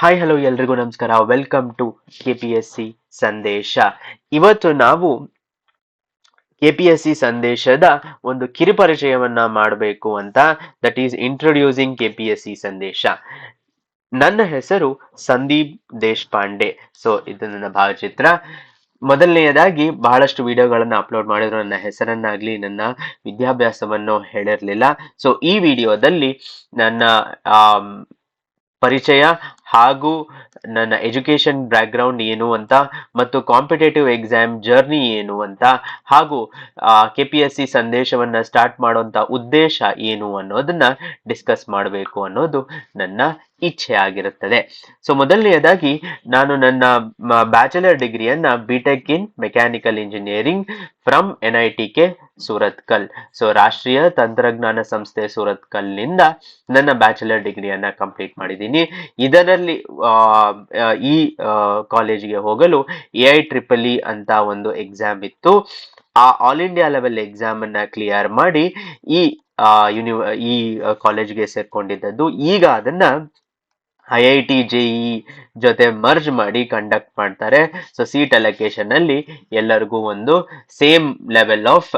Hi hello ಎಲ್ರಿಗೂ ನಮಸ್ಕಾರ. Welcome to K P S C ಸಂದೇಶ. ಇವತ್ತು ನಾವು ಕೆ ಪಿ ಎಸ್ ಸಿ ಸಂದೇಶದ ಒಂದು ಕಿರುಪರಿಚಯವನ್ನ ಮಾಡಬೇಕು ಅಂತ that is introducing K P S C ಸಂದೇಶ. ನನ್ನ ಹೆಸರು ಸಂದೀಪ್ ದೇಶಪಾಂಡೆ. ಸೊ ಇದು ನನ್ನ ಭಾವಚಿತ್ರ. ಮೊದಲನೆಯದಾಗಿ ಬಹಳಷ್ಟು ವಿಡಿಯೋಗಳನ್ನು ಅಪ್ಲೋಡ್ ಮಾಡಿದ್ರು. ನನ್ನ ಹೆಸರನ್ನಾಗ್ಲಿ, ನನ್ನ ವಿದ್ಯಾಭ್ಯಾಸವನ್ನು ಹೇಳಿರಲಿಲ್ಲ. ಸೊ ಈ ವಿಡಿಯೋದಲ್ಲಿ ನನ್ನ ಪರಿಚಯ ಹಾಗೂ ನನ್ನ ಎಜುಕೇಶನ್ ಬ್ಯಾಕ್ಗ್ರೌಂಡ್ ಏನು ಅಂತ ಮತ್ತು ಕಾಂಪಿಟೇಟಿವ್ ಎಕ್ಸಾಮ್ ಜರ್ನಿ ಏನು ಅಂತ ಹಾಗೂ ಕೆ ಪಿ ಎಸ್ ಸಿ ಸಂದೇಶವನ್ನ ಸ್ಟಾರ್ಟ್ ಮಾಡುವಂತ ಉದ್ದೇಶ ಏನು ಅನ್ನೋದನ್ನ ಡಿಸ್ಕಸ್ ಮಾಡಬೇಕು ಅನ್ನೋದು ನನ್ನ ಇಚ್ಛೆ ಆಗಿರುತ್ತದೆ. ಸೊ ಮೊದಲನೆಯದಾಗಿ ನಾನು ನನ್ನ bachelor ಡಿಗ್ರಿಯನ್ನ B Tech in mechanical engineering from N I T K Surathkal so ರಾಷ್ಟ್ರೀಯ ತಂತ್ರಜ್ಞಾನ ಸಂಸ್ಥೆ ಸೂರತ್ಕಲ್ನಿಂದ ನನ್ನ ಬ್ಯಾಚುಲರ್ ಡಿಗ್ರಿಯನ್ನ ಕಂಪ್ಲೀಟ್ ಮಾಡಿದ್ದೀನಿ. ಇದರಲ್ಲಿ ಈ ಕಾಲೇಜಿಗೆ ಹೋಗಲು ಎ ಐ ಟ್ರಿಪಲ್ ಇ ಅಂತ ಒಂದು ಎಕ್ಸಾಮ್ ಇತ್ತು. ಆ ಆಲ್ ಇಂಡಿಯಾ ಲೆವೆಲ್ ಎಕ್ಸಾಮ್ ಅನ್ನ ಕ್ಲಿಯರ್ ಮಾಡಿ ಈ ಯೂನಿವ ಈ ಕಾಲೇಜ್ಗೆ ಸೇರ್ಕೊಂಡಿದ್ದದ್ದು. ಈಗ ಅದನ್ನ ಐ ಐ ಟಿ ಜೆಇ ಜೊತೆ ಮರ್ಜ್ ಮಾಡಿ ಕಂಡಕ್ಟ್ ಮಾಡ್ತಾರೆ. ಸೊ ಸೀಟ್ ಅಲೊಕೇಶನ್ ಅಲ್ಲಿ ಎಲ್ಲರಿಗೂ ಒಂದು ಸೇಮ್ ಲೆವೆಲ್ ಆಫ್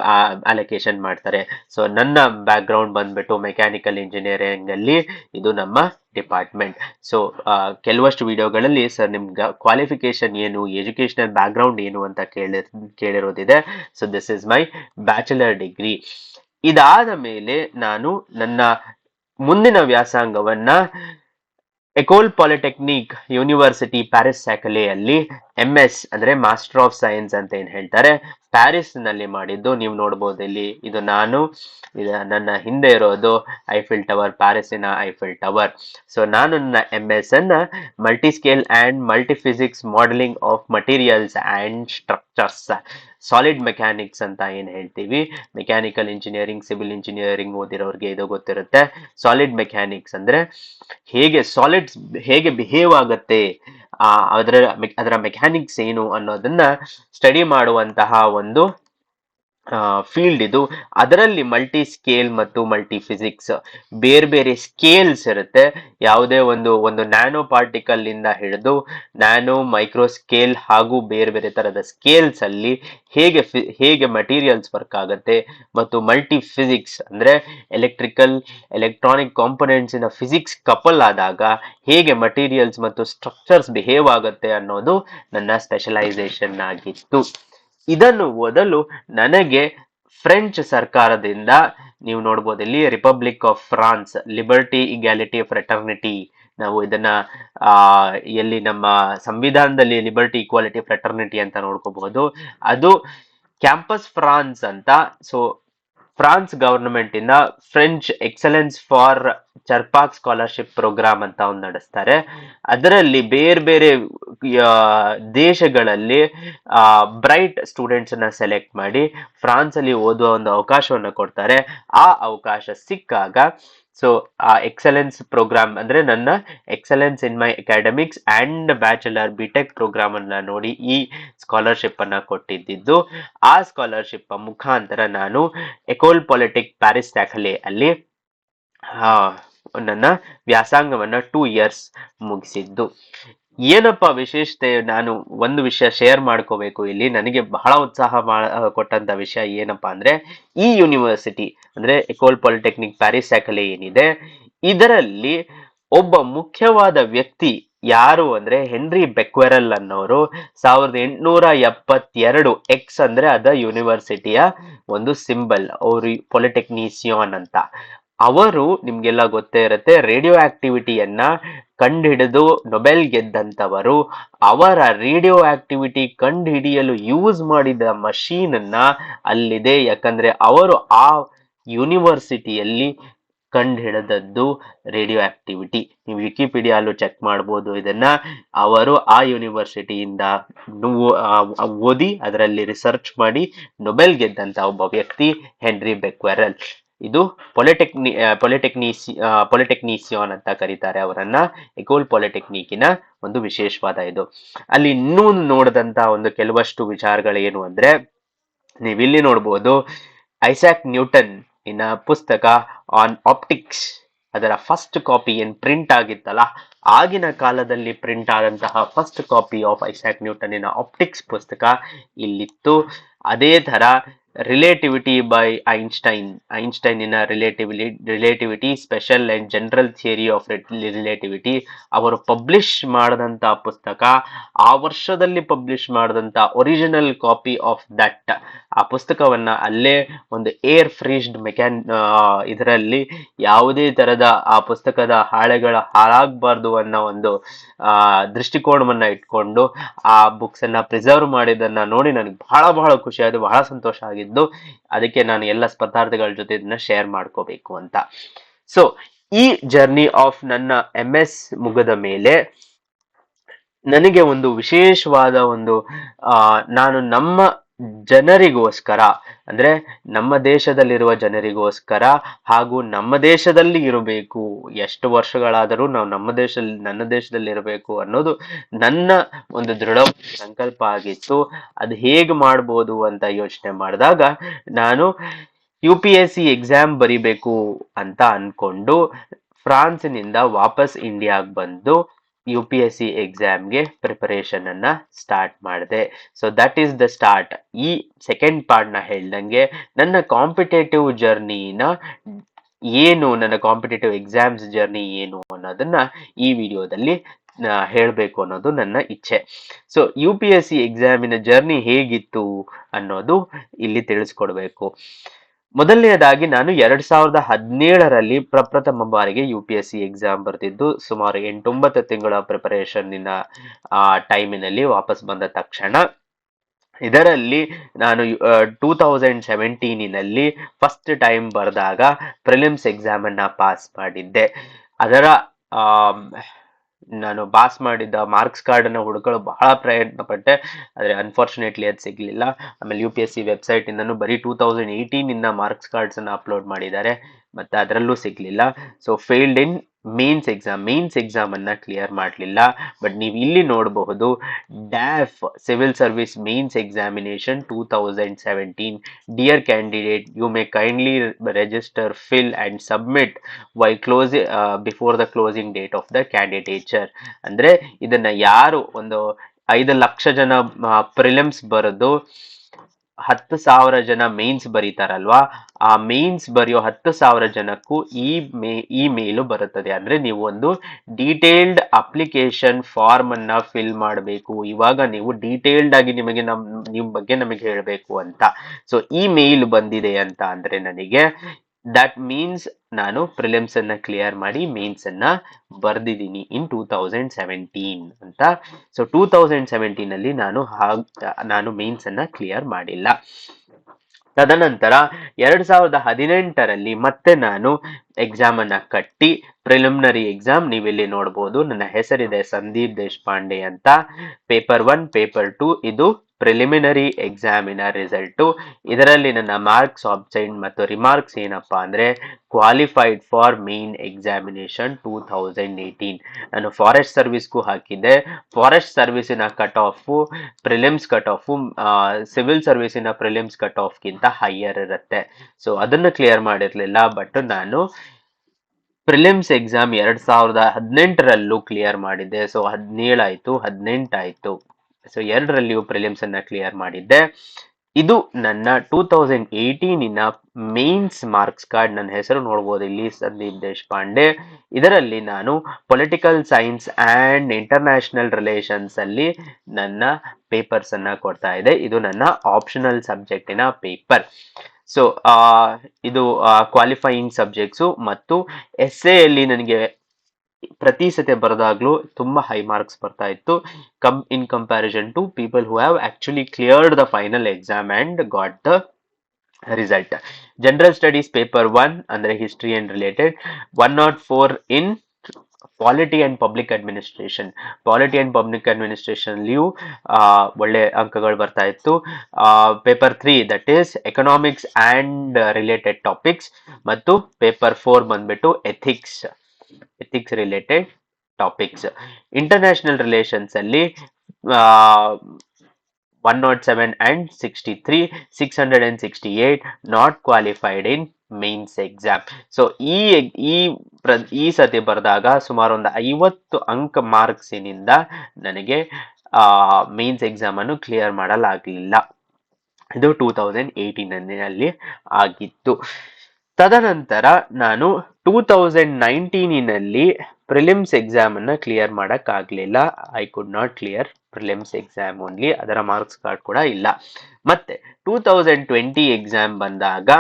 ಅಲೋಕೇಶನ್ ಮಾಡ್ತಾರೆ. ಸೊ ನನ್ನ ಬ್ಯಾಕ್ ಗ್ರೌಂಡ್ ಬಂದ್ಬಿಟ್ಟು ಮೆಕ್ಯಾನಿಕಲ್ ಇಂಜಿನಿಯರಿಂಗ್ ಅಲ್ಲಿ ಇದು ನಮ್ಮ ಡಿಪಾರ್ಟ್ಮೆಂಟ್ ಸೊ ಕೆಲವಷ್ಟು ವಿಡಿಯೋಗಳಲ್ಲಿ ಸರ್ ನಿಮ್ಗೆ ಕ್ವಾಲಿಫಿಕೇಶನ್ ಏನು ಎಜುಕೇಶನಲ್ ಬ್ಯಾಕ್ ಗ್ರೌಂಡ್ ಏನು ಅಂತ ಕೇಳಿ ಕೇಳಿರೋದಿದೆ. So this is my bachelor degree ಇದಾದ ಮೇಲೆ ನಾನು ನನ್ನ ಮುಂದಿನ ವ್ಯಾಸಂಗವನ್ನ ಎಕೋಲ್ ಪಾಲಿಟೆಕ್ನಿಕ್ ಯೂನಿವರ್ಸಿಟಿ ಪ್ಯಾರಿಸ್ ಸ್ಯಾಕಲೆಯಲ್ಲಿ ಎಂ ಎಸ್ ಅಂದ್ರೆ ಮಾಸ್ಟರ್ ಆಫ್ ಸೈನ್ಸ್ ಅಂತ ಏನ್ ಹೇಳ್ತಾರೆ ಪ್ಯಾರಿಸ್ನಲ್ಲಿ ಮಾಡಿದ್ದು. ನೀವು ನೋಡ್ಬೋದು ಇಲ್ಲಿ, ಇದು ನಾನು ನನ್ನ ಹಿಂದೆ ಇರೋದು ಐಫಿಲ್ ಟವರ್ ಪ್ಯಾರಿಸಿನ ಐಫಿಲ್ ಟವರ್ ಸೊ ನಾನು ನನ್ನ ಎಂ ಎಸ್ ಅನ್ನ multi scale and multi physics modelling of materials and structures solid mechanics ಅಂತ ಏನು ಹೇಳ್ತೀವಿ? ಮೆಕ್ಯಾನಿಕಲ್ ಇಂಜಿನಿಯರಿಂಗ್ ಸಿವಿಲ್ ಇಂಜಿನಿಯರಿಂಗ್ ಓದಿರೋರಿಗೆ ಇದು ಗೊತ್ತಿರುತ್ತೆ. ಸಾಲಿಡ್ ಮೆಕ್ಯಾನಿಕ್ಸ್ ಅಂದ್ರೆ ಹೇಗೆ ಸಾಲಿಡ್ಸ್ ಹೇಗೆ ಬಿಹೇವ್ ಆಗುತ್ತೆ? ಅದರ ಅದರ ಮೆಕ್ಯಾನಿಕ್ಸ್ ಏನು ಅನ್ನೋದನ್ನ ಸ್ಟಡಿ ಮಾಡುವಂತಹ ಒಂದು ಫೀಲ್ಡ್ ಇದು. ಅದರಲ್ಲಿ ಮಲ್ಟಿ ಸ್ಕೇಲ್ ಮತ್ತು ಮಲ್ಟಿ ಫಿಸಿಕ್ಸ್ ಬೇರೆ ಬೇರೆ ಸ್ಕೇಲ್ಸ್ ಇರುತ್ತೆ. ಯಾವುದೇ ಒಂದು ಒಂದು ನ್ಯಾನೋ ಪಾರ್ಟಿಕಲ್ ಇಂದ ಹಿಡಿದು ನ್ಯಾನೋ ಮೈಕ್ರೋ ಸ್ಕೇಲ್ ಹಾಗೂ ಬೇರೆ ಬೇರೆ ತರದ ಸ್ಕೇಲ್ಸ್ ಅಲ್ಲಿ ಹೇಗೆ ಹೇಗೆ ಮಟೀರಿಯಲ್ಸ್ ವರ್ಕ್ ಆಗುತ್ತೆ ಮತ್ತು ಮಲ್ಟಿ ಫಿಸಿಕ್ಸ್ ಅಂದ್ರೆ ಎಲೆಕ್ಟ್ರಿಕಲ್ ಎಲೆಕ್ಟ್ರಾನಿಕ್ ಕಾಂಪೊನೆಂಟ್ಸ್ ಇಂದ ಫಿಸಿಕ್ಸ್ ಕಪಲ್ ಆದಾಗ ಹೇಗೆ ಮಟೀರಿಯಲ್ಸ್ ಮತ್ತು ಸ್ಟ್ರಕ್ಚರ್ಸ್ ಬಿಹೇವ್ ಆಗುತ್ತೆ ಅನ್ನೋದು ನನ್ನ ಸ್ಪೆಷಲೈಸೇಷನ್ ಆಗಿತ್ತು. ಇದನ್ನು ಓದಲು ನನಗೆ ಫ್ರೆಂಚ್ ಸರ್ಕಾರದಿಂದ, ನೀವು ನೋಡ್ಬೋದು ಇಲ್ಲಿ republic of France liberty equality fraternity ನಾವು ಇದನ್ನ, ಆ, ಎಲ್ಲಿ ನಮ್ಮ ಸಂವಿಧಾನದಲ್ಲಿ ಲಿಬರ್ಟಿ ಈಕ್ವಾಲಿಟಿ ಫ್ರೆಟರ್ನಿಟಿ ಅಂತ ನೋಡ್ಕೋಬಹುದು. ಅದು ಕ್ಯಾಂಪಸ್ ಫ್ರಾನ್ಸ್ ಅಂತ ಸೊ ಫ್ರಾನ್ಸ್ ಗವರ್ನಮೆಂಟ್ ಇಂದ French excellence for Charpak scholarship programme ಅಂತ ಒಂದು ನಡೆಸ್ತಾರೆ. ಅದರಲ್ಲಿ ಬೇರೆ ಬೇರೆ ದೇಶಗಳಲ್ಲಿ ಬ್ರೈಟ್ ಸ್ಟೂಡೆಂಟ್ಸ್ ಅನ್ನ ಸೆಲೆಕ್ಟ್ ಮಾಡಿ ಫ್ರಾನ್ಸ್ ಅಲ್ಲಿ ಓದುವ ಒಂದು ಅವಕಾಶವನ್ನು ಕೊಡ್ತಾರೆ. ಆ ಅವಕಾಶ ಸಿಕ್ಕಾಗ ಸೊ ಆ ಎಕ್ಸಲೆನ್ಸ್ ಪ್ರೋಗ್ರಾಮ್ ಅಂದರೆ ನನ್ನ excellence in my academics and bachelor BTech tech ಪ್ರೋಗ್ರಾಮನ್ನು ನೋಡಿ ಈ ಸ್ಕಾಲರ್ಶಿಪ್ಪನ್ನು ಕೊಟ್ಟಿದ್ದಿದ್ದು ಕೊಟ್ಟಿದ್ದು. ಆ ಸ್ಕಾಲರ್ಶಿಪ್ ಮುಖಾಂತರ ನಾನು ಎಕೋಲ್ ಪಾಲಿಟಿಕ್ ಪ್ಯಾರಿಸ್ ದಾಖಲೆ ಅಲ್ಲಿ ನನ್ನ ವ್ಯಾಸಂಗವನ್ನು ಟೂ ಇಯರ್ಸ್ ಮುಗಿಸಿದ್ದು. ಏನಪ್ಪ ವಿಶೇಷತೆ? ನಾನು ಒಂದು ವಿಷಯ ಶೇರ್ ಮಾಡ್ಕೋಬೇಕು. ಇಲ್ಲಿ ನನಗೆ ಬಹಳ ಉತ್ಸಾಹ ಕೊಟ್ಟಂತ ವಿಷಯ ಏನಪ್ಪಾ ಅಂದ್ರೆ, ಈ ಯೂನಿವರ್ಸಿಟಿ ಅಂದ್ರೆ ಎಕೋಲ್ ಪಾಲಿಟೆಕ್ನಿಕ್ ಪ್ಯಾರಿಸ್ ಸ್ಯಾಕಲೆ ಏನಿದೆ, ಇದರಲ್ಲಿ ಒಬ್ಬ ಮುಖ್ಯವಾದ ವ್ಯಕ್ತಿ ಯಾರು ಅಂದ್ರೆ ಹೆನ್ರಿ ಬೆಕ್ವೆರಲ್ ಅನ್ನೋರು ಸಾವಿರದ ಎಂಟುನೂರ ಎಪ್ಪತ್ತೆರಡು ಎಕ್ಸ್ ಅಂದ್ರೆ ಅದ ಯೂನಿವರ್ಸಿಟಿಯ ಒಂದು ಸಿಂಬಲ್ ಅವರು ಪಾಲಿಟೆಕ್ನಿಷಿಯನ್ ಅಂತ. ಅವರು ನಿಮ್ಗೆಲ್ಲ ಗೊತ್ತೇ ಇರುತ್ತೆ ರೇಡಿಯೋ ಆಕ್ಟಿವಿಟಿಯನ್ನ ಕಂಡುಹಿಡಿದು ನೊಬೆಲ್ ಗೆದ್ದಂತವರು ಅವರ ರೇಡಿಯೋ ಆಕ್ಟಿವಿಟಿ ಕಂಡುಹಿಡಿಯಲು ಯೂಸ್ ಮಾಡಿದ ಮಷೀನ್ ಅನ್ನ ಅಲ್ಲಿದೆ. ಯಾಕಂದ್ರೆ ಅವರು ಆ ಯೂನಿವರ್ಸಿಟಿಯಲ್ಲಿ ಕಂಡುಹಿಡಿದದ್ದು ರೇಡಿಯೋ ಆಕ್ಟಿವಿಟಿ ನೀವು ವಿಕಿಪೀಡಿಯಾಲು ಚೆಕ್ ಮಾಡ್ಬೋದು ಇದನ್ನ. ಅವರು ಆ ಯೂನಿವರ್ಸಿಟಿಯಿಂದ ಓದಿ ಅದರಲ್ಲಿ ರಿಸರ್ಚ್ ಮಾಡಿ ನೊಬೆಲ್ ಗೆದ್ದಂತ ಒಬ್ಬ ವ್ಯಕ್ತಿ ಹೆನ್ರಿ ಬೆಕ್ವೆರಲ್ ಇದು ಪೊಲಿಟೆಕ್ನಿ ಪೊಲಿಟೆಕ್ನಿಸಿ ಪೊಲಿಟೆಕ್ನಿಸಿಯಾನ್ ಅಂತ ಕರೀತಾರೆ ಅವರನ್ನ ಎಕೋಲ್ ಪಾಲಿಟೆಕ್ನಿಕ್ಕಿನ ಒಂದು ವಿಶೇಷವಾದ ಇದು. ಅಲ್ಲಿ ಇನ್ನೂ ನೋಡಿದಂತ ಒಂದು ಕೆಲವಷ್ಟು ವಿಚಾರಗಳೇನು ಅಂದ್ರೆ, ನೀವಿಲ್ಲಿ ನೋಡ್ಬೋದು ಐಸಾಕ್ ನ್ಯೂಟನ್ ಇನ್ನ ಪುಸ್ತಕ ಆನ್ ಆಪ್ಟಿಕ್ಸ್ ಅದರ ಫಸ್ಟ್ ಕಾಪಿ ಏನ್ ಪ್ರಿಂಟ್ ಆಗಿತ್ತಲ್ಲ, ಆಗಿನ ಕಾಲದಲ್ಲಿ ಪ್ರಿಂಟ್ ಆದಂತಹ ಫಸ್ಟ್ ಕಾಪಿ ಆಫ್ ಐಸಾಕ್ ನ್ಯೂಟನ್ನಿನ ಆಪ್ಟಿಕ್ಸ್ ಪುಸ್ತಕ ಇಲ್ಲಿತ್ತು. ಅದೇ ತರ relativity by Einstein ಐನ್ಸ್ಟೈನಿನ relatively relativity special and general theory of relativity ಅವರು ಪಬ್ಲಿಷ್ ಮಾಡಿದಂಥ ಪುಸ್ತಕ, ಆ ವರ್ಷದಲ್ಲಿ ಪಬ್ಲಿಷ್ ಮಾಡಿದಂಥ ಒರಿಜಿನಲ್ ಕಾಪಿ ಆಫ್ ದಟ್ ಆ ಪುಸ್ತಕವನ್ನು ಅಲ್ಲೇ ಒಂದು ಏರ್ ಫ್ರೀಜ್ಡ್ ಮೆಕ್ಯಾನ್ ಇದರಲ್ಲಿ ಯಾವುದೇ ಥರದ ಆ ಪುಸ್ತಕದ ಹಾಳೆಗಳ ಹಾಳಾಗಬಾರ್ದು ಅನ್ನೋ ಒಂದು ದೃಷ್ಟಿಕೋನವನ್ನು ಇಟ್ಕೊಂಡು ಆ ಬುಕ್ಸನ್ನು ಪ್ರಿಸರ್ವ್ ಮಾಡಿದ್ದನ್ನು ನೋಡಿ ನನಗೆ ಬಹಳ ಬಹಳ ಖುಷಿ ಆಯ್ತು, ಬಹಳ ಸಂತೋಷ ಆಗಿದ್ದು ಅದಕ್ಕೆ ನಾನು ಎಲ್ಲ ಸ್ಪರ್ಧಾರ್ಥಿಗಳ ಜೊತೆ ಇದನ್ನ ಶೇರ್ ಮಾಡ್ಕೋಬೇಕು ಅಂತ. ಸೊ ಈ ಜರ್ನಿ ಆಫ್ ನನ್ನ ಎಂ ಎಸ್ ಮುಗದ ಮೇಲೆ ನನಗೆ ಒಂದು ವಿಶೇಷವಾದ ಒಂದು ನಾನು ನಮ್ಮ ಜನರಿಗೋಸ್ಕರ, ಅಂದ್ರೆ ನಮ್ಮ ದೇಶದಲ್ಲಿರುವ ಜನರಿಗೋಸ್ಕರ ಹಾಗೂ ನಮ್ಮ ದೇಶದಲ್ಲಿ ಇರಬೇಕು, ಎಷ್ಟು ವರ್ಷಗಳಾದರೂ ನಾವು ನಮ್ಮ ದೇಶದಲ್ಲಿ, ನನ್ನ ದೇಶದಲ್ಲಿ ಇರಬೇಕು ಅನ್ನೋದು ನನ್ನ ಒಂದು ದೃಢ ಸಂಕಲ್ಪ ಆಗಿತ್ತು. ಅದು ಹೇಗೆ ಮಾಡ್ಬೋದು ಅಂತ ಯೋಚನೆ ಮಾಡಿದಾಗ ನಾನು U P S C exam ಬರಿಬೇಕು ಅಂತ ಅನ್ಕೊಂಡು ಫ್ರಾನ್ಸ್ನಿಂದ ವಾಪಸ್ ಇಂಡಿಯಾಗೆ ಬಂದು ಯು ಪಿ ಎಸ್ ಸಿ ಎಕ್ಸಾಮ್ಗೆ ಪ್ರಿಪರೇಷನ್ ಅನ್ನ ಸ್ಟಾರ್ಟ್ ಮಾಡಿದೆ. So that is the start ಈ ಸೆಕೆಂಡ್ ಪಾರ್ಟ್ನ ಹೇಳ್ದಂಗೆ ನನ್ನ ಕಾಂಪಿಟೇಟಿವ್ ಜರ್ನಿನ ಏನು, ನನ್ನ ಕಾಂಪಿಟೇಟಿವ್ ಎಕ್ಸಾಮ್ಸ್ ಜರ್ನಿ ಏನು ಅನ್ನೋದನ್ನ ಈ ವಿಡಿಯೋದಲ್ಲಿ ಹೇಳಬೇಕು ಅನ್ನೋದು ನನ್ನ ಇಚ್ಛೆ. So U P S C ಎಕ್ಸಾಮಿನ journey ಹೇಗಿತ್ತು ಅನ್ನೋದು ಇಲ್ಲಿ ತಿಳಿಸ್ಕೊಡ್ಬೇಕು. ಮೊದಲನೆಯದಾಗಿ ನಾನು ಎರಡ್ ಸಾವಿರದ ಹದಿನೇಳರಲ್ಲಿ ಪ್ರಪ್ರಥಮ ಬಾರಿಗೆ U P S C exam ಬರ್ತಿದ್ದು, ಸುಮಾರು ಎಂಟೊಂಬತ್ತು ತಿಂಗಳ ಪ್ರಿಪರೇಷನ್ನಿನ ಆ ಟೈಮಿನಲ್ಲಿ ವಾಪಸ್ ಬಂದ ತಕ್ಷಣ. ಇದರಲ್ಲಿ ನಾನು ಟೂ ತೌಸಂಡ್ ಸೆವೆಂಟೀನಿನಲ್ಲಿ ಫಸ್ಟ್ ಟೈಮ್ ಬರೆದಾಗ ಪ್ರಿಲಿಮ್ಸ್ ಎಕ್ಸಾಮನ್ನು ಪಾಸ್ ಮಾಡಿದ್ದೆ. ಅದರ ನಾನು ಪಾಸ್ ಮಾಡಿದ್ದ ಮಾರ್ಕ್ಸ್ ಕಾರ್ಡ್ ಅನ್ನ ಹುಡುಕಲು ಬಹಳ ಪ್ರಯತ್ನ ಪಟ್ಟೆ. ಆದರೆ ಅನ್ಫಾರ್ಚುನೇಟ್ಲಿ ಅದು ಸಿಗ್ಲಿಲ್ಲ. ಆಮೇಲೆ U P S C website ಇಂದನು ಬರೀ ಟೂ ತೌಸಂಡ್ ಏಯ್ಟೀನ್ ಇಂದ ಮಾರ್ಕ್ಸ್ ಕಾರ್ಡ್ಸ್ ಅನ್ನ ಅಪ್ಲೋಡ್ ಮಾಡಿದ್ದಾರೆ. ಮತ್ತೆ ಅದರಲ್ಲೂ ಸಿಗ್ಲಿಲ್ಲ. So failed in mains exam mains exam ಅನ್ನ ಕ್ಲಿಯರ್ ಮಾಡಲಿಲ್ಲ. ಬಟ್ ನೀವು ಇಲ್ಲಿ ನೋಡಬಹುದು DAF civil service mains examination two thousand seventeen dear candidate you may kindly register fill and submit why close before the closing date of the candidature ಅಂದ್ರೆ, ಇದನ್ನ ಯಾರು ಒಂದು ಐದು ಲಕ್ಷ ಜನ ಪ್ರಿಲಿಮ್ಸ್ ಬರೆದು ಹತ್ತು ಸಾವಿರ ಜನ ಮೇನ್ಸ್ ಬರೀತಾರಲ್ವಾ? ಆ ಮೇನ್ಸ್ ಬರೆಯೋ ಹತ್ತು ಸಾವಿರ ಜನಕ್ಕೂ ಈ ಮೇ, ಈ ಮೇಲು ಬರುತ್ತದೆ. ಅಂದ್ರೆ ನೀವು ಒಂದು ಡೀಟೇಲ್ಡ್ ಅಪ್ಲಿಕೇಶನ್ ಫಾರ್ಮ್ ಅನ್ನ ಫಿಲ್ ಮಾಡಬೇಕು. ಇವಾಗ ನೀವು ಡೀಟೇಲ್ಡ್ ಆಗಿ ನಿಮಗೆ ನಮ್, ನಿಮ್ ಬಗ್ಗೆ ನಮಗೆ ಹೇಳಬೇಕು ಅಂತ. ಸೊ ಈ ಮೇಲ್ ಬಂದಿದೆ ಅಂತ ಅಂದ್ರೆ ನನಗೆ ದಟ್ ಮೀನ್ಸ್ ನಾನು ಪ್ರಿಲಿಮ್ಸ್ ಅನ್ನ ಕ್ಲಿಯರ್ ಮಾಡಿ ಮೀನ್ಸ್ ಅನ್ನ ಬರ್ದಿದ್ದೀನಿ ಇನ್ ಟೂ ತೌಸಂಡ್ ಸೆವೆಂಟೀನ್ ಅಂತ. ಸೊ ಟೂ ತೌಸಂಡ್ ಸೆವೆಂಟೀನ್ ಅಲ್ಲಿ ನಾನು ನಾನು ಮೀನ್ಸ್ ಅನ್ನ ಕ್ಲಿಯರ್ ಮಾಡಿಲ್ಲ. ತದನಂತರ ಎರಡ್ ಸಾವಿರದ ಹದಿನೆಂಟರಲ್ಲಿ ಮತ್ತೆ ನಾನು ಎಕ್ಸಾಮ್ ಅನ್ನ ಕಟ್ಟಿ ಪ್ರಿಲಿಮಿನರಿ ಎಕ್ಸಾಮ್ ನೀವಿಲ್ಲಿ ನೋಡ್ಬೋದು. ನನ್ನ ಹೆಸರಿದೆ ಸಂದೀಪ್ ದೇಶಪಾಂಡೆ ಅಂತ. ಪೇಪರ್ ಒನ್ ಪೇಪರ್ ಟು ಇದು ಪ್ರಿಲಿಮಿನರಿ ಎಕ್ಸಾಮಿನ ರಿಸಲ್ಟು ಇದರಲ್ಲಿ ನನ್ನ ಮಾರ್ಕ್ಸ್ ಆಬ್ಸೆಂಟ್ ಮತ್ತು ರಿಮಾರ್ಕ್ಸ್ ಏನಪ್ಪ ಅಂದರೆ qualified for main examination two thousand eighteen ನಾನು ಫಾರೆಸ್ಟ್ ಸರ್ವಿಸ್ಗೂ ಹಾಕಿದ್ದೆ. Forest ಸರ್ವಿಸಿನ cut off prelims cut off civil ಸರ್ವಿಸಿನ prelims cut ಆಫ್ಗಿಂತ ಹೈಯರ್ ಇರುತ್ತೆ. ಸೊ ಅದನ್ನು ಕ್ಲಿಯರ್ ಮಾಡಿರಲಿಲ್ಲ ಬಟ್ ನಾನು ಪ್ರಿಲಿಮ್ಸ್ ಎಕ್ಸಾಮ್ ಎರಡು ಸಾವಿರದ ಹದಿನೆಂಟರಲ್ಲೂ ಕ್ಲಿಯರ್ ಮಾಡಿದ್ದೆ. ಸೊ ಹದಿನೇಳು ಆಯ್ತು ಹದಿನೆಂಟಾಯ್ತು. ಸೊ ಎರಡರಲ್ಲಿಯೂ ಪ್ರಿಲಿಮ್ಸ್ ಅನ್ನ ಕ್ಲಿಯರ್ ಮಾಡಿದ್ದೆ. ಇದು ನನ್ನ ಟೂ ತೌಸಂಡ್ ಏಯ್ಟೀನಿನ ಮೇನ್ಸ್ ಮಾರ್ಕ್ಸ್ ಕಾರ್ಡ್ ನನ್ನ ಹೆಸರು ನೋಡ್ಬೋದು ಇಲ್ಲಿ ಸಂದೀಪ್ ದೇಶಪಾಂಡೆ. ಇದರಲ್ಲಿ ನಾನು political science and international relations ಅಲ್ಲಿ ನನ್ನ ಪೇಪರ್ಸ್ ಅನ್ನ ಕೊಡ್ತಾ ಇದೆ ಇದು ನನ್ನ ಆಪ್ಷನಲ್ ಸಬ್ಜೆಕ್ಟಿನ ಪೇಪರ್ ಸೊ ಇದು ಕ್ವಾಲಿಫೈಯಿಂಗ್ ಸಬ್ಜೆಕ್ಟ್ಸು ಮತ್ತು ಎಸ್ ಎಲ್ಲಿ ನನಗೆ ಪ್ರತಿ ಸತಿ ಬರೆದಾಗ್ಲೂ ತುಂಬ ಹೈ ಮಾರ್ಕ್ಸ್ ಬರ್ತಾ ಇತ್ತು. Come in comparison to people who have actually cleared the final exam and got the result general studies paper one ಅಂದ್ರೆ history and related one nought four in polity and public administration polity and public ಅಡ್ಮಿನಿಸ್ಟ್ರೇಷನ್ಲಿಯೂ ಒಳ್ಳೆ ಅಂಕಗಳು ಬರ್ತಾ ಇತ್ತು. Paper three that is economics and related topics ಮತ್ತು paper four ಬಂದ್ಬಿಟ್ಟು ethics ethics related topics international relations ಅಲ್ಲಿ one nought seven and sixty three six hundred and sixty eight not qualified in mains exam so ಈ ಈ ಪ್ರ, ಈ ಸತಿ ಬರೆದಾಗ ಸುಮಾರು ಒಂದು ಐವತ್ತು ಅಂಕ ಮಾರ್ಕ್ಸಿನಿಂದ ನನಗೆ ಮೇನ್ಸ್ ಎಕ್ಸಾಮನ್ನು ಕ್ಲಿಯರ್ ಮಾಡಲಾಗಲಿಲ್ಲ. ಇದು ಟೂ ತೌಸಂಡ್ ಏಯ್ಟೀನಲ್ಲಿ ಆಗಿತ್ತು. ತದನಂತರ ನಾನು ಟೂ ತೌಸಂಡ್ ನೈನ್ಟೀನಿನಲ್ಲಿ ಪ್ರಿಲಿಮ್ಸ್ ಎಕ್ಸಾಮನ್ನು ಕ್ಲಿಯರ್ ಮಾಡೋಕ್ಕಾಗಲಿಲ್ಲ. I could not clear prelims exam only ಅದರ ಮಾರ್ಕ್ಸ್ ಕಾರ್ಡ್ ಕೂಡ ಇಲ್ಲ. ಮತ್ತೆ ಟೂ ತೌಸಂಡ್ ಟ್ವೆಂಟಿ ಎಕ್ಸಾಮ್ ಬಂದಾಗ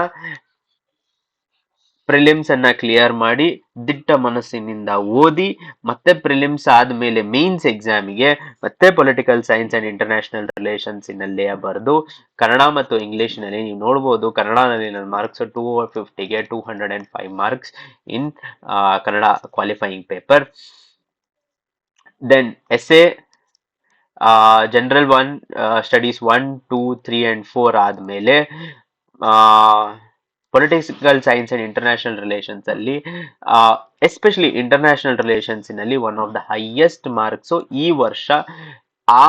ಪ್ರಿಲಿಮ್ಸ್ ಅನ್ನ ಕ್ಲಿಯರ್ ಮಾಡಿ ದಿಟ್ಟ ಮನಸ್ಸಿನಿಂದ ಓದಿ, ಮತ್ತೆ ಪ್ರಿಲಿಮ್ಸ್ ಆದ್ಮೇಲೆ ಮೇನ್ಸ್ ಎಕ್ಸಾಮಿಗೆ ಮತ್ತೆ political science and international relations ನಲ್ಲೇ ಬರೆದು, ಕನ್ನಡ ಮತ್ತು ಇಂಗ್ಲಿಷ್ನಲ್ಲಿ ನೀವು ನೋಡಬಹುದು ಕನ್ನಡನಲ್ಲಿ ನನ್ನ marks two ಫಿಫ್ಟಿಗೆ two hundred and five marks in Kannada qualifying paper then essay general one studies one two three and four ಆದ್ಮೇಲೆ political science and international relations ಅಲ್ಲಿ especially international ರಿಲೇಷನ್ಸ್ನಲ್ಲಿ one of the highest marks ಈ ವರ್ಷ ಆ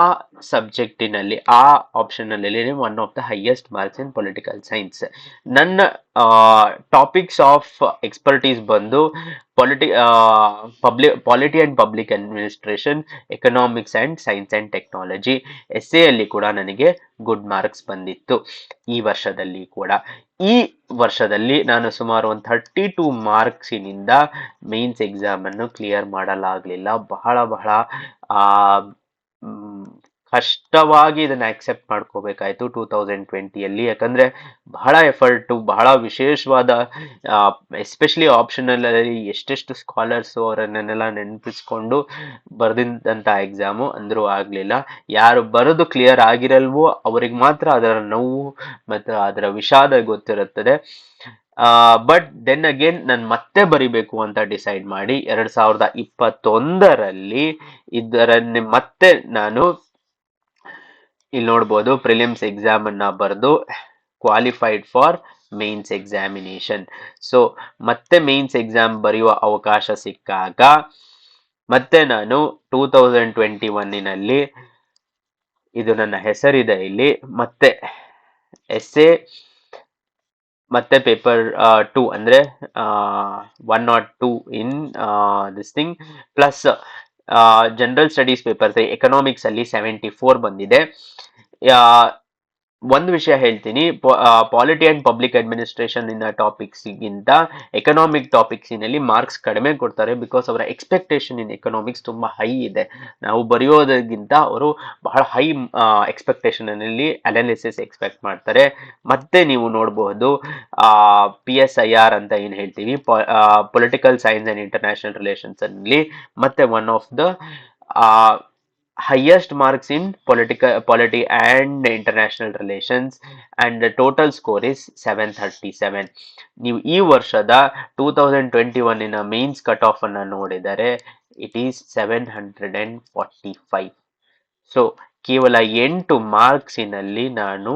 ಸಬ್ಜೆಕ್ಟಿನಲ್ಲಿ ಆ ಆಪ್ಷನ್ನಲ್ಲಿ one of the highest marks in political science ನನ್ನ topics of expertise ಬಂದು polity public polity and public administration economics and science and technology S ಎಲ್ಲಿ ಕೂಡ ನನಗೆ ಗುಡ್ ಮಾರ್ಕ್ಸ್ ಬಂದಿತ್ತು ಈ ವರ್ಷದಲ್ಲಿ ಕೂಡ. ಈ ವರ್ಷದಲ್ಲಿ ನಾನು ಸುಮಾರು ಒಂದು ಥರ್ಟಿ ಟೂ ಮಾರ್ಕ್ಸಿನಿಂದ ಮೇನ್ಸ್ ಎಕ್ಸಾಮನ್ನು ಕ್ಲಿಯರ್ ಮಾಡಲಾಗಲಿಲ್ಲ. ಬಹಳ ಬಹಳ ಕಷ್ಟವಾಗಿ ಇದನ್ನು ಆಕ್ಸೆಪ್ಟ್ ಮಾಡ್ಕೋಬೇಕಾಯ್ತು ಟೂ ತೌಸಂಡ್ ಟ್ವೆಂಟಿಯಲ್ಲಿ ಯಾಕಂದ್ರೆ ಬಹಳ ಎಫರ್ಟು ಬಹಳ ವಿಶೇಷವಾದ ಎಸ್ಪೆಷಲಿ ಆಪ್ಷನಲ್ ಅಲ್ಲಿ ಎಷ್ಟೆಷ್ಟು ಸ್ಕಾಲರ್ಸು ಅವರನ್ನೆಲ್ಲ ನೆನಪಿಸ್ಕೊಂಡು ಬರೆದಿದ್ದಂಥ ಎಕ್ಸಾಮು ಅಂದರೂ ಆಗಲಿಲ್ಲ. ಯಾರು ಬರೆದು ಕ್ಲಿಯರ್ ಆಗಿರಲ್ವೋ ಅವ್ರಿಗೆ ಮಾತ್ರ ಅದರ ನೋವು ಮತ್ತು ಅದರ ವಿಷಾದ ಗೊತ್ತಿರುತ್ತದೆ. ಬಟ್ ದೆನ್ ಅಗೇನ್ ನಾನು ಮತ್ತೆ ಬರಿಬೇಕು ಅಂತ ಡಿಸೈಡ್ ಮಾಡಿ ಎರಡು ಸಾವಿರದ ಇಪ್ಪತ್ತೊಂದರಲ್ಲಿ ಇದರನ್ನೇ ಮತ್ತೆ ನಾನು ಇಲ್ಲಿ ನೋಡ್ಬೋದು ಪ್ರಿಲಿಮ್ಸ್ ಎಕ್ಸಾಮ್ ಅನ್ನ ಬರೆದು qualified for mains examination so ಮತ್ತೆ ಮೇನ್ಸ್ ಎಕ್ಸಾಮ್ ಬರೆಯುವ ಅವಕಾಶ ಸಿಕ್ಕಾಗ, ಮತ್ತೆ ನಾನು ಟೂ ತೌಸಂಡ್ ಟ್ವೆಂಟಿ ಒನ್ನಿನಲ್ಲಿ ಇದು ನನ್ನ ಹೆಸರಿದೆ ಇಲ್ಲಿ, ಮತ್ತೆ ಎಸ್ ಎ ಮತ್ತೆ ಪೇಪರ್ ಟೂ ಅಂದ್ರೆ one nought two in this thing plus general studies paper economics ಅಲ್ಲಿ ಸೆವೆಂಟಿ ಫೋರ್ ಬಂದಿದೆ ಒಂದು ವಿಷಯ ಹೇಳ್ತೀನಿ. ಪಾಲಿಟಿ ಅಂಡ್ ಪಬ್ಲಿಕ್ ಅಡ್ಮಿನಿಸ್ಟ್ರೇಷನ್ ಇನ್ನ ಟಾಪಿಕ್ಸ್ಗಿಂತ ಎಕನಾಮಿಕ್ ಟಾಪಿಕ್ಸಿನಲ್ಲಿ ಮಾರ್ಕ್ಸ್ ಕಡಿಮೆ ಕೊಡ್ತಾರೆ ಬಿಕಾಸ್ ಅವರ ಎಕ್ಸ್ಪೆಕ್ಟೇಷನ್ ಇನ್ ಎಕನಾಮಿಕ್ಸ್ ತುಂಬ ಹೈ ಇದೆ. ನಾವು ಬರೆಯೋದಕ್ಕಿಂತ ಅವರು ಬಹಳ ಹೈ ಎಕ್ಸ್ಪೆಕ್ಟೇಷನಲ್ಲಿ ಅನಾಲಿಸಿಸ್ ಎಕ್ಸ್ಪೆಕ್ಟ್ ಮಾಡ್ತಾರೆ. ಮತ್ತೆ ನೀವು ನೋಡಬಹುದು ಪಿ ಎಸ್ ಐ ಆರ್ ಅಂತ ಏನು ಹೇಳ್ತೀವಿ? Political science and international relations ಅಲ್ಲಿ. ಮತ್ತೆ one of the highest marks in political, polity and international relations, and the total score is 737 ನೀವು ಈ ವರ್ಷದ ಟೂ ತೌಸಂಡ್ ಟ್ವೆಂಟಿ ಒನ್ನಿನ ಮೇನ್ಸ್ ಕಟ್ ಆಫ್ ಅನ್ನು ನೋಡಿದರೆ it is seven hundred and forty five so ಕೇವಲ ಎಂಟು ಮಾರ್ಕ್ಸಿನಲ್ಲಿ ನಾನು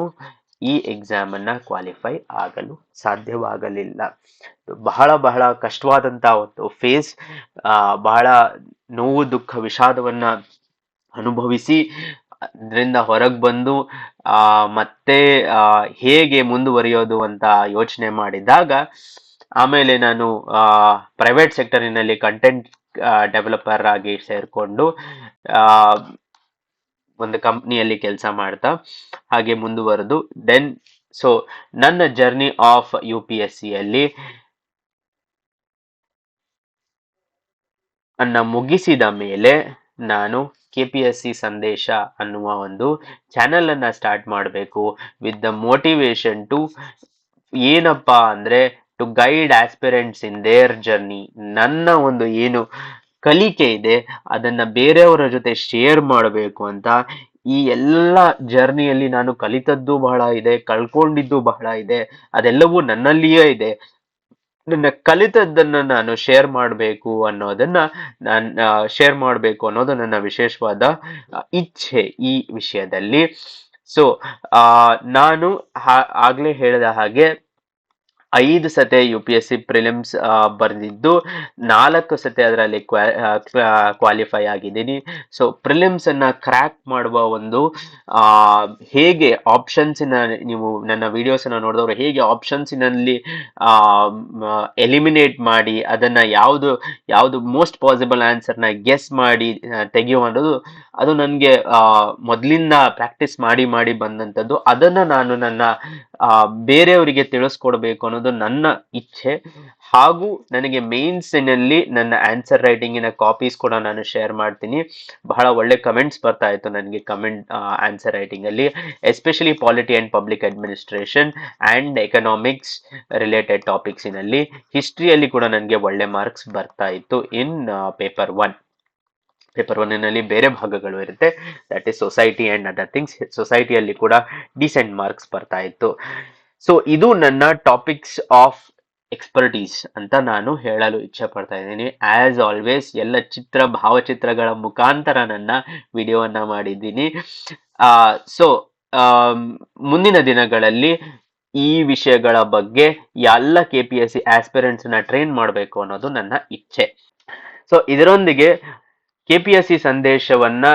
ಈ ಎಕ್ಸಾಮನ್ನು ಕ್ವಾಲಿಫೈ ಆಗಲು ಸಾಧ್ಯವಾಗಲಿಲ್ಲ. ಬಹಳ ಬಹಳ ಕಷ್ಟವಾದಂಥ ಒಂದು ಫೇಸ್ ಬಹಳ ನೋವು, ದುಃಖ, ವಿಷಾದವನ್ನ ಅನುಭವಿಸಿ, ಅದರಿಂದ ಹೊರಗೆ ಬಂದು ಮತ್ತೆ ಹೇಗೆ ಮುಂದುವರಿಯೋದು ಅಂತ ಯೋಚನೆ ಮಾಡಿದಾಗ, ಆಮೇಲೆ ನಾನು ಪ್ರೈವೇಟ್ ಸೆಕ್ಟರಿನಲ್ಲಿ ಕಂಟೆಂಟ್ ಡೆವಲಪರ್ ಆಗಿ ಸೇರಿಕೊಂಡು ಒಂದು ಕಂಪ್ನಿಯಲ್ಲಿ ಕೆಲಸ ಮಾಡ್ತಾ, ಹಾಗೆ ಮುಂದುವರೆದು. ದೆನ್ ಸೊ ನನ್ನ journey of U P S ಸಿಯಲ್ಲಿ ಅನ್ನ ಮುಗಿಸಿದ ಮೇಲೆ, ನಾನು ಕೆ ಪಿ ಎಸ್ ಸಿ ಸಂದೇಶ ಅನ್ನುವ ಒಂದು ಚಾನೆಲ್ ಅನ್ನ ಸ್ಟಾರ್ಟ್ ಮಾಡಬೇಕು ವಿತ್ ದ ಮೋಟಿವೇಶನ್ ಟು ಏನಪ್ಪ ಅಂದ್ರೆ to guide aspirants in their journey ನನ್ನ ಒಂದು ಏನು ಕಲಿಕೆ ಇದೆ, ಅದನ್ನ ಬೇರೆಯವರ ಜೊತೆ ಶೇರ್ ಮಾಡಬೇಕು ಅಂತ ಈ ಎಲ್ಲ ಜರ್ನಿಯಲ್ಲಿ ನಾನು ಕಲಿತದ್ದು ಬಹಳ ಇದೆ, ಕಳ್ಕೊಂಡಿದ್ದು ಬಹಳ ಇದೆ, ಅದೆಲ್ಲವೂ ನನ್ನಲ್ಲಿಯೇ ಇದೆ. ನನ್ನ ಕಲಿತದ್ದನ್ನ ನಾನು ಶೇರ್ ಮಾಡಬೇಕು ಅನ್ನೋದನ್ನ ನಾನು ಶೇರ್ ಮಾಡಬೇಕು ಅನ್ನೋದು ನನ್ನ ವಿಶೇಷವಾದ ಇಚ್ಛೆ ಈ ವಿಷಯದಲ್ಲಿ. ಸೊ ನಾನು ಆಗ್ಲೇ ಹೇಳಿದ ಹಾಗೆ ಐದು ಸತೆ U P S C prelims ಬರೆದಿದ್ದು ನಾಲ್ಕು ಸತೆ ಅದರಲ್ಲಿ ಕ್ವಾಲಿಫೈ ಆಗಿದ್ದೀನಿ. ಸೊ ಪ್ರಿಲಿಮ್ಸ್ ಅನ್ನ ಕ್ರ್ಯಾಕ್ ಮಾಡುವ ಒಂದು ಹೇಗೆ ಆಪ್ಷನ್ಸಿನ ನೀವು ನನ್ನ ವಿಡಿಯೋಸನ್ನು ನೋಡಿದವರು ಹೇಗೆ ಆಪ್ಷನ್ಸಿನಲ್ಲಿ ಎಲಿಮಿನೇಟ್ ಮಾಡಿ ಅದನ್ನ ಯಾವುದು ಯಾವುದು ಮೋಸ್ಟ್ ಪಾಸಿಬಲ್ ಆನ್ಸರ್ನ ಗೆಸ್ ಮಾಡಿ ತೆಗೆಯುವಂಥದ್ದು, ಅದು ನನಗೆ ಮೊದಲಿಂದ ಪ್ರಾಕ್ಟೀಸ್ ಮಾಡಿ ಮಾಡಿ ಬಂದಂಥದ್ದು. ಅದನ್ನು ನಾನು ನನ್ನ ಬೇರೆಯವರಿಗೆ ತಿಳಿಸ್ಕೊಡ್ಬೇಕು ಅನ್ನೋದು ನನ್ನ ಇಚ್ಛೆ. ಹಾಗೂ ನನಗೆ ಮೇನ್ಸಿನಲ್ಲಿ ನನ್ನ ಆನ್ಸರ್ ರೈಟಿಂಗಿನ ಕಾಪೀಸ್ ಕೂಡ ನಾನು ಶೇರ್ ಮಾಡ್ತೀನಿ. ಬಹಳ ಒಳ್ಳೆ ಕಮೆಂಟ್ಸ್ ಬರ್ತಾ ಇತ್ತು ನನಗೆ comment answer ರೈಟಿಂಗಲ್ಲಿ especially polity and public administration and economics related ಟಾಪಿಕ್ಸಿನಲ್ಲಿ ಹಿಸ್ಟ್ರಿಯಲ್ಲಿ ಕೂಡ ನನಗೆ ಒಳ್ಳೆ ಮಾರ್ಕ್ಸ್ ಬರ್ತಾ ಇತ್ತು ಇನ್ ಪೇಪರ್ ಒನ್ ಪೇಪರ್ ಒನ್ನಲ್ಲಿ ಬೇರೆ ಭಾಗಗಳು ಇರುತ್ತೆ. That is society and other things ಸೊಸೈಟಿಯಲ್ಲಿ ಕೂಡ ಡಿಸೆಂಟ್ ಮಾರ್ಕ್ಸ್ ಬರ್ತಾ ಇತ್ತು. ಸೊ ಇದು ನನ್ನ ಟಾಪಿಕ್ಸ್ ಆಫ್ ಎಕ್ಸ್ಪರ್ಟೀಸ್ ಅಂತ ನಾನು ಹೇಳಲು ಇಚ್ಛೆ ಪಡ್ತಾ ಇದ್ದೀನಿ. ಆಸ್ ಆಲ್ವೇಸ್ ಎಲ್ಲ ಚಿತ್ರ, ಭಾವಚಿತ್ರಗಳ ಮುಖಾಂತರ ನನ್ನ ವಿಡಿಯೋವನ್ನು ಮಾಡಿದ್ದೀನಿ. ಸೊ ಮುಂದಿನ ದಿನಗಳಲ್ಲಿ ಈ ವಿಷಯಗಳ ಬಗ್ಗೆ ಎಲ್ಲ ಕೆ ಪಿ ಎಸ್ ಸಿ ಆಸ್ಪಿರೆಂಟ್ಸ್ನ ಟ್ರೈನ್ ಮಾಡಬೇಕು ಅನ್ನೋದು ನನ್ನ ಇಚ್ಛೆ. ಸೊ ಇದರೊಂದಿಗೆ ಕೆ ಪಿ ಎಸ್ ಸಿ ಸಂದೇಶವನ್ನ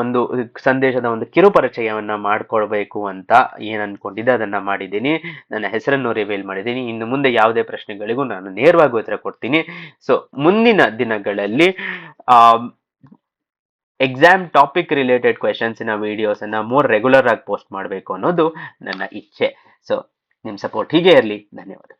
ಒಂದು ಸಂದೇಶದ ಒಂದು ಕಿರು ಪರಿಚಯವನ್ನ ಮಾಡ್ಕೊಳ್ಬೇಕು ಅಂತ ಏನ್ ಅನ್ಕೊಂಡಿದ್ದೆ, ಅದನ್ನ ಮಾಡಿದ್ದೀನಿ. ನನ್ನ ಹೆಸರನ್ನು ರಿವೀಲ್ ಮಾಡಿದ್ದೀನಿ. ಇನ್ನು ಮುಂದೆ ಯಾವುದೇ ಪ್ರಶ್ನೆಗಳಿಗೂ ನಾನು ನೇರವಾಗಿ ಉತ್ತರ ಕೊಡ್ತೀನಿ. ಸೊ ಮುಂದಿನ ದಿನಗಳಲ್ಲಿ ಎಕ್ಸಾಮ್ ಟಾಪಿಕ್ ರಿಲೇಟೆಡ್ ಕ್ವೆಶನ್ಸಿನ ವಿಡಿಯೋಸ್ ಅನ್ನ ಮೋರ್ ರೆಗ್ಯುಲರ್ ಆಗಿ ಪೋಸ್ಟ್ ಮಾಡಬೇಕು ಅನ್ನೋದು ನನ್ನ ಇಚ್ಛೆ. ಸೊ ನಿಮ್ಮ ಸಪೋರ್ಟ್ ಹೀಗೆ ಇರಲಿ. ಧನ್ಯವಾದ.